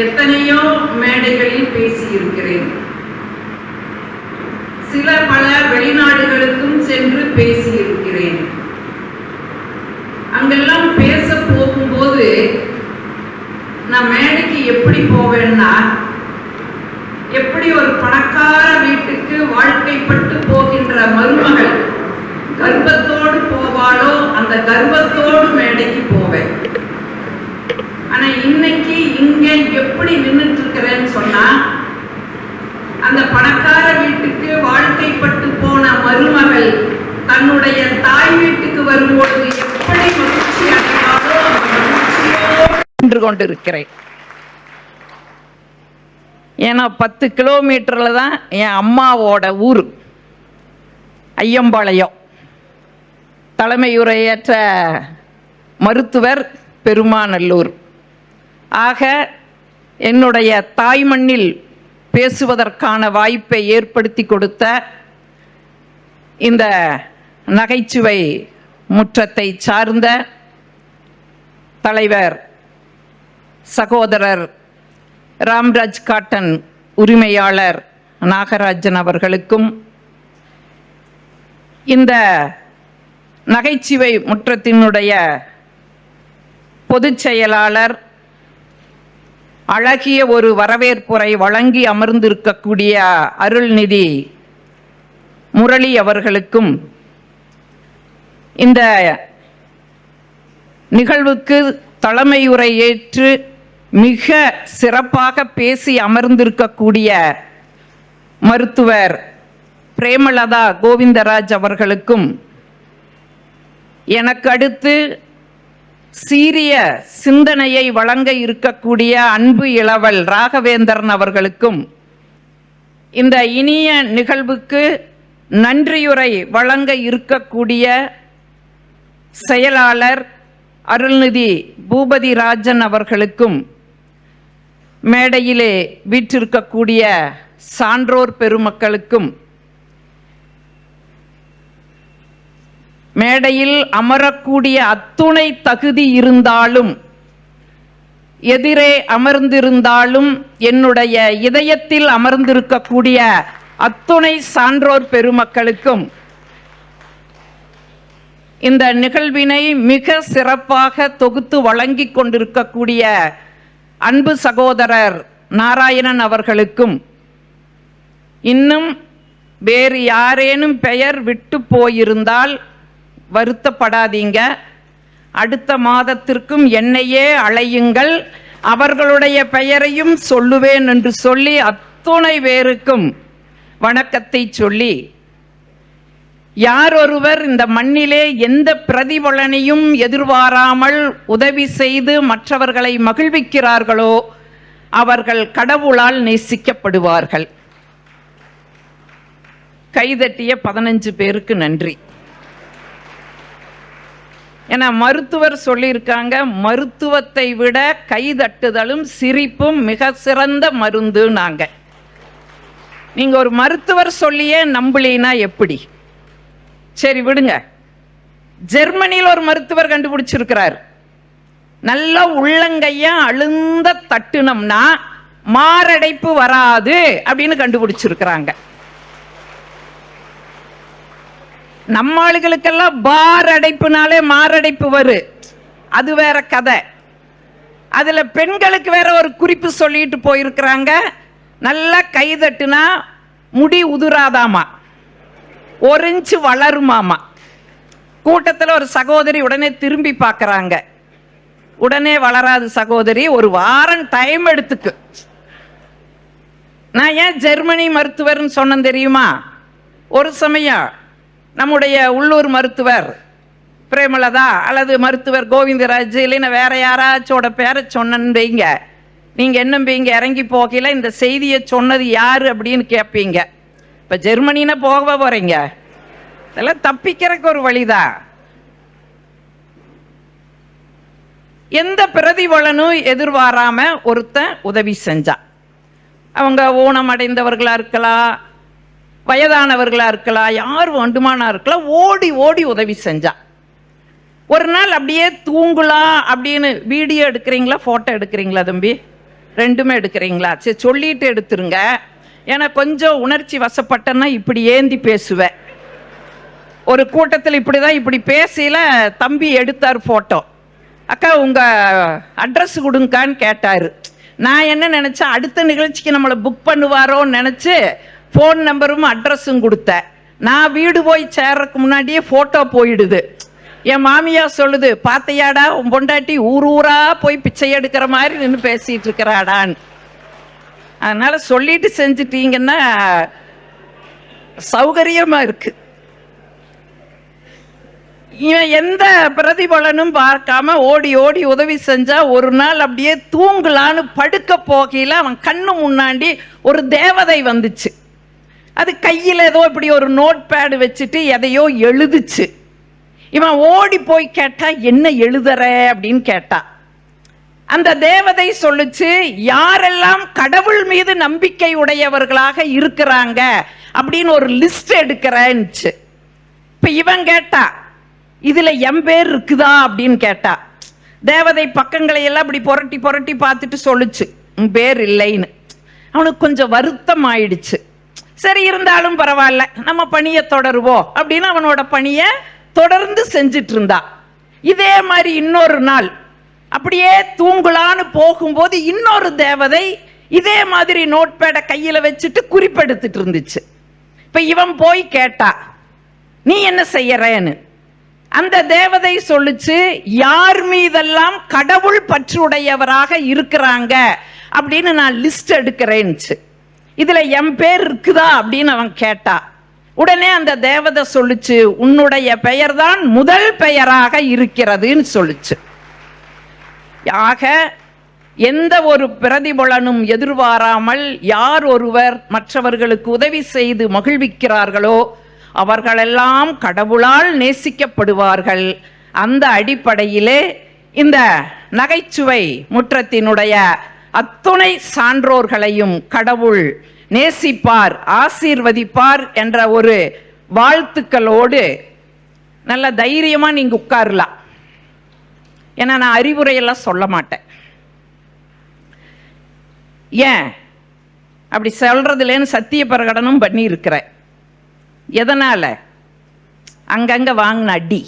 எத்தனையோ மேடைகளில் பேசியிருக்கிறேன். சில பல வெளிநாடுகளுக்கும் சென்று பேசியிருக்கிறேன். அங்கெல்லாம் பேச போகும்போது நான் மேடைக்கு எப்படி போவேன்னா எப்படி ஒரு பணக்கார தன்னுடைய தாய் வீட்டுக்கு வரும்பொழுது எப்படி மகிழ்ச்சி அடைவாரோ நின்று கொண்டிருக்கிறேன். ஏன்னா பத்து கிலோமீட்டரில் தான் என் அம்மாவோட ஊர் ஐயம்பாளையம். தலைமையுரையற்ற மருத்துவர் பெருமாநல்லூர். ஆக என்னுடைய தாய்மண்ணில் பேசுவதற்கான வாய்ப்பை ஏற்படுத்தி கொடுத்த இந்த நகைச்சுவை முற்றத்தை சார்ந்த தலைவர் சகோதரர் ராம்ராஜ் காட்டன் உரிமையாளர் நாகராஜன் அவர்களுக்கும் இந்த நகைச்சுவை முற்றத்தினுடைய பொதுச் செயலாளர் அழகிய ஒரு வரவேற்புரை வழங்கி அமர்ந்திருக்கக்கூடிய அருள்நிதி முரளி அவர்களுக்கும் இந்த நிகழ்வுக்கு தலைமையுரை ஏற்று மிக சிறப்பாக பேசி அமர்ந்திருக்கக்கூடிய மருத்துவர் பிரேமலதா கோவிந்தராஜ் அவர்களுக்கும் எனக்கு அடுத்து சீரிய சிந்தனையை வழங்க இருக்கக்கூடிய அன்பு இளவல் ராகவேந்திரன் அவர்களுக்கும் இந்த இனிய நிகழ்வுக்கு நன்றியுரை வழங்க இருக்கக்கூடிய செயலாளர் அருள்நிதி பூபதி ராஜன் அவர்களுக்கும் மேடையிலே வீற்றிருக்கக்கூடிய சான்றோர் பெருமக்களுக்கும் மேடையில் அமரக்கூடிய அத்துணை தகுதி இருந்தாலும் எதிரே அமர்ந்திருந்தாலும் என்னுடைய இதயத்தில் அமர்ந்திருக்கக்கூடிய அத்துணை சான்றோர் பெருமக்களுக்கும் இந்த நிகழ்வினை மிக சிறப்பாக தொகுத்து வழங்கிக் கொண்டிருக்கக்கூடிய அன்பு சகோதரர் நாராயணன் அவர்களுக்கும் இன்னும் வேறு யாரேனும் பெயர் விட்டு போயிருந்தால் வருத்தப்படாதீங்க. அடுத்த மாதத்திற்கும் என்னையே அழையுங்கள். அவர்களுடைய பெயரையும் சொல்லுவேன் என்று சொல்லி அத்துணை பேருக்கும் வணக்கத்தை சொல்லி யார் ஒருவர் இந்த மண்ணிலே எந்த பிரதிபலனையும் எதிர்பாராமல் உதவி செய்து மற்றவர்களை மகிழ்விக்கிறார்களோ அவர்கள் கடவுளால் நேசிக்கப்படுவார்கள். கைதட்டிய பதினஞ்சு பேருக்கு நன்றி. ஏன்னா மருத்துவர் சொல்லியிருக்காங்க மருத்துவத்தை விட கைதட்டுதலும் சிரிப்பும் மிக சிறந்த மருந்து நாங்க நீங்க ஒரு மருத்துவர் சொல்லியே நம்பலினா எப்படி? சரி விடுங்க. ஜெர்மனியில் ஒரு மருத்துவர் கண்டுபிடிச்சிருக்கிறார். நல்ல உள்ளங்கையா அழுந்த தட்டுனம்னா மாரடைப்பு வராது அப்படின்னு கண்டுபிடிச்சிருக்கிறாங்க. நம்ம ஆளுகளுக்கெல்லாம் பார் அடைப்புனாலே மாரடைப்பு வரு. அது வேற கதை. அதுல பெண்களுக்கு வேற ஒரு குறிப்பு சொல்லிட்டு போயிருக்கிறாங்க. நல்லா கைதட்டுனா முடி உதுராதாமா. ஒரு இன்ச்சு வளருமாமா கூட்டத்தில் ஒரு சகோதரி உடனே திரும்பி பார்க்குறாங்க உடனே வளராது சகோதரி ஒரு வாரம் டைம் எடுத்துக்கு. நான் ஏன் ஜெர்மனி மருத்துவர்னு சொன்னேன் தெரியுமா? ஒரு சமயம் நம்முடைய உள்ளூர் மருத்துவர் பிரேமலதா அல்லது மருத்துவர் கோவிந்தராஜ் இல்லைன்னா வேற யாராச்சோட பேரை சொன்னன்னு நீங்கள் என்னம்பீங்க இறங்கி போகையில இந்த செய்தியை சொன்னது யார் அப்படின்னு கேட்பீங்க இப்போ ஜெர்மனின்னா போக போகிறீங்க இதெல்லாம் தப்பிக்கிறதுக்கு ஒரு வழிதான் எந்த பிரதிபலனும் எதிர்பாராம ஒருத்தன் உதவி செஞ்சான் அவங்க ஊனம் அடைந்தவர்களா இருக்கலாம் வயதானவர்களா இருக்கலாம் யார் வேண்டுமானா இருக்கலாம் ஓடி ஓடி உதவி செஞ்சா. ஒரு நாள் அப்படியே தூங்கலாம் அப்படின்னு வீடியோ எடுக்கிறீங்களா ஃபோட்டோ எடுக்கிறீங்களா தம்பி? ரெண்டுமே எடுக்கிறீங்களா? சரி சொல்லிட்டு எடுத்துருங்க. ஏன்னா கொஞ்சம் உணர்ச்சி வசப்பட்டேன்னா இப்படி ஏந்தி பேசுவேன். ஒரு கூட்டத்தில் இப்படி தான் இப்படி பேசியில் தம்பி எடுத்தார் ஃபோட்டோ அக்கா உங்கள் அட்ரஸ் கொடுங்கக்கான்னு கேட்டார். நான் என்ன நினச்சேன் அடுத்த நிகழ்ச்சிக்கு நம்மளை புக் பண்ணுவாரோன்னு நினச்சி ஃபோன் நம்பரும் அட்ரஸும் கொடுத்தேன். நான் வீடு போய் சேர்றதுக்கு முன்னாடியே ஃபோட்டோ போயிடுது. என் மாமியா சொல்லுது பார்த்தையாடா உன் பொண்டாட்டி ஊர் ஊரா போய் பிச்சை எடுக்கிற மாதிரி நின்று பேசிகிட்டு இருக்கிறாடான்னு. அதனால் சொல்லிட்டு செஞ்சிட்டீங்கன்னா சௌகரியமாக இருக்குது இவன் எந்த பிரதிபலனும் பார்க்காம ஓடி ஓடி உதவி செஞ்சா ஒரு நாள் அப்படியே தூங்கலான்னு படுக்க போகையில் அவன் கண்ணு முன்னாடி ஒரு தேவதை வந்துச்சு. அது கையில் ஏதோ இப்படி ஒரு நோட் பேடு வச்சுட்டு எதையோ எழுதுச்சு. இவன் ஓடி போய் கேட்டா என்ன எழுதுற? அப்படின்னு கேட்டா. அந்த தேவதை சொல்லுச்சு யாரெல்லாம் கடவுள் மீது நம்பிக்கை உடையவர்களாக இருக்கிறாங்க? அப்படின்னு ஒரு லிஸ்ட் எடுக்கிறேன்னுச்சு. இப்போ இவன் கேட்டான் இதுல என் பேர் இருக்குதா அப்படின்னு கேட்டா தேவதை பக்கங்களை எல்லாம் இப்படி புரட்டி புரட்டி பார்த்துட்டு சொல்லுச்சு. உன் பேர் இல்லைன்னு. அவனுக்கு கொஞ்சம் வருத்தம் ஆயிடுச்சு. சரி இருந்தாலும் பரவாயில்ல நம்ம பணியை தொடருவோம் அப்படின்னு அவனோட பணியை தொடர்ந்து செஞ்சிட்டு இருந்தா. இதே மாதிரி இன்னொரு நாள் அப்படியே தூங்கலான்னு போகும்போது இன்னொரு தேவதை இதே மாதிரி நோட் பேடை கையில் வச்சுட்டு குறிப்பெடுத்துட்டு இருந்துச்சு. இப்போ இவன் போய் கேட்டா நீ என்ன செய்யறேன்னு? அந்த தேவதை சொல்லுச்சு யார் மீதெல்லாம் கடவுள் பற்றுடையவராக இருக்கிறாங்க? அப்படின்னு நான் லிஸ்ட் எடுக்கிறேன்னுச்சு. இதுல என் பேர் இருக்குதா? அப்படின்னு அவன் கேட்டா. உடனே அந்த தேவதை சொல்லுச்சு உன்னுடைய பெயர்தான் முதல் பெயராக இருக்கிறதுன்னு சொல்லுச்சு. ஆக எந்த ஒரு பிரதிபலனும் எதிர்பாராமல் யார் ஒருவர் மற்றவர்களுக்கு உதவி செய்து மகிழ்விக்கிறார்களோ அவர்களெல்லாம் கடவுளால் நேசிக்கப்படுவார்கள். அந்த அடிப்படையிலே இந்த நகைச்சுவை முற்றத்தினுடைய அத்துணை சான்றோர்களையும் கடவுள் நேசிப்பார் ஆசீர்வதிப்பார் என்ற ஒரு வாழ்த்துக்களோடு நல்ல தைரியமாக நீங்கள் உட்காரலாம். ஏன்னா நான் அறிவுரையெல்லாம் சொல்ல மாட்டேன். ஏன்? அப்படி சொல்றதுலேன்னு சத்திய பிரகடனம் பண்ணியிருக்கிறேன். எதனால்? அங்கங்கே வாங்கின அடி.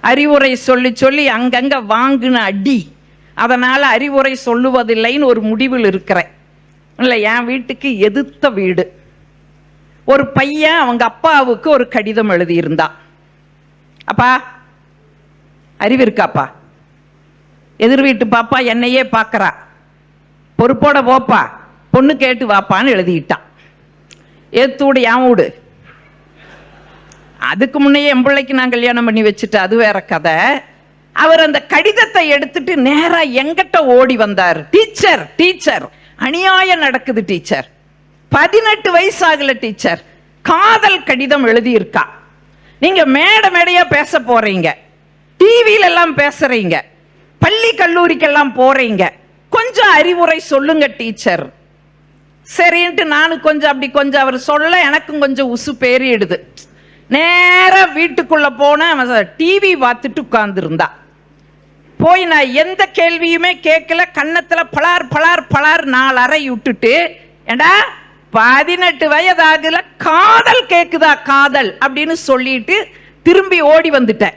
அறிவுரை சொல்லி சொல்லி அங்கங்கே வாங்கின அடி. அதனால் அறிவுரை சொல்லுவதில்லைன்னு ஒரு முடிவில் இருக்கிறேன். இல்லை என் வீட்டுக்கு எதிர்த்த வீடு. ஒரு பையன் அவங்க அப்பாவுக்கு ஒரு கடிதம் எழுதியிருந்தான். அப்பா அறிவு இருக்காப்பா? எதிர் வீட்டு பாப்பா என்னையே பார்க்குறா. பொறுப்போட போப்பா. பொண்ணு கேட்டு வாப்பான்னு எழுதிட்டான். ஏத்தூடு என் வீடு அதுக்கு முன்னையே என் பிள்ளைக்கு நான் கல்யாணம் பண்ணி வச்சுட்டு அது வேற கதை. அவர் அந்த கடிதத்தை எடுத்துட்டு நேரா எங்கிட்ட ஓடி வந்தார். டீச்சர் டீச்சர் அநியாயம் நடக்குது டீச்சர். பதினெட்டு வயசு ஆகல டீச்சர். காதல் கடிதம் எழுதியிருக்கா. நீங்க மேட மேடையா பேச போறீங்க. டிவியில எல்லாம் பேசுறீங்க. பள்ளி கல்லூரிக்கெல்லாம் போறீங்க. கொஞ்சம் அறிவுரை சொல்லுங்க டீச்சர். சரின்ட்டு நானும் கொஞ்சம் அப்படி கொஞ்சம் அவர் சொல்ல எனக்கும் கொஞ்சம் உசு பேரிடுது. நேராக வீட்டுக்குள்ள போன டிவி பார்த்துட்டு உட்கார்ந்துருந்தா. போய் நான் எந்த கேள்வியுமே கேட்கல. கன்னத்தில் பலார் பலார் பலார் நாலு அறை விட்டுட்டு ஏண்டா பதினெட்டு வயதாகல காதல் கேட்குதா காதல் அப்படின்னு சொல்லிட்டு திரும்பி ஓடி வந்துட்டேன்.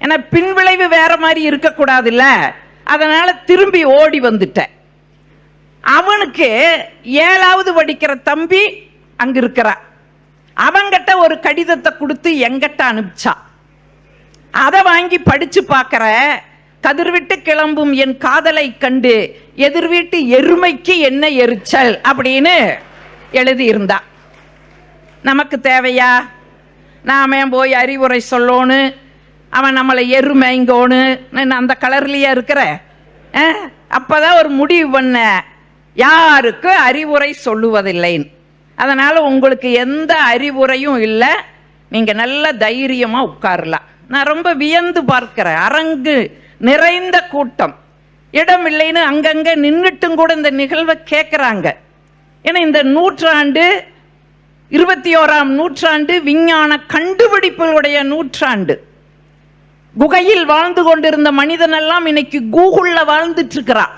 ஏன்னா பின்விளைவு வேற மாதிரி இருக்கக்கூடாதுல்ல. அதனால திரும்பி ஓடி வந்துட்டேன். அவனுக்கு ஏழாவது படிக்கிற தம்பி அங்க இருக்கிறா அவங்கிட்ட ஒரு கடிதத்தை கொடுத்து எங்கிட்ட அனுப்பிச்சான். அதை வாங்கி படிச்சு பார்க்கற கதிர்விட்டு கிளம்பும் என் காதலை கண்டு எதிர் வீட்டு எருமைக்கு என்ன எரிச்சல் அப்படின்னு எழுதியிருந்தா நமக்கு தேவையா? நாம போய் அறிவுரை சொல்லோன்னு? அவன் நம்மளை எருமைங்கோன்னு? நான் அந்த கலர்லயே இருக்கிற? அஹ், அப்பதான் ஒரு முடிவு பண்ண. யாருக்கு அறிவுரை சொல்லுவதில்லைன்னு அதனால் உங்களுக்கு எந்த அறிவுரையும் இல்லை. நீங்கள் நல்ல தைரியமாக உட்காரலாம் நான் ரொம்ப வியந்து பார்க்கிறேன். அரங்கு நிறைந்த கூட்டம். இடம் இல்லைன்னு அங்கங்கே நின்றுட்டும் கூட இந்த நிகழ்வை கேட்குறாங்க ஏன்னா இந்த நூற்றாண்டு இருபத்தி ஓராம் நூற்றாண்டு விஞ்ஞான கண்டுபிடிப்புகளுடைய நூற்றாண்டு. குகையில் வாழ்ந்து கொண்டிருந்த மனிதனெல்லாம் இன்னைக்கு கூகுளில் வாழ்ந்துட்டு இருக்கிறான்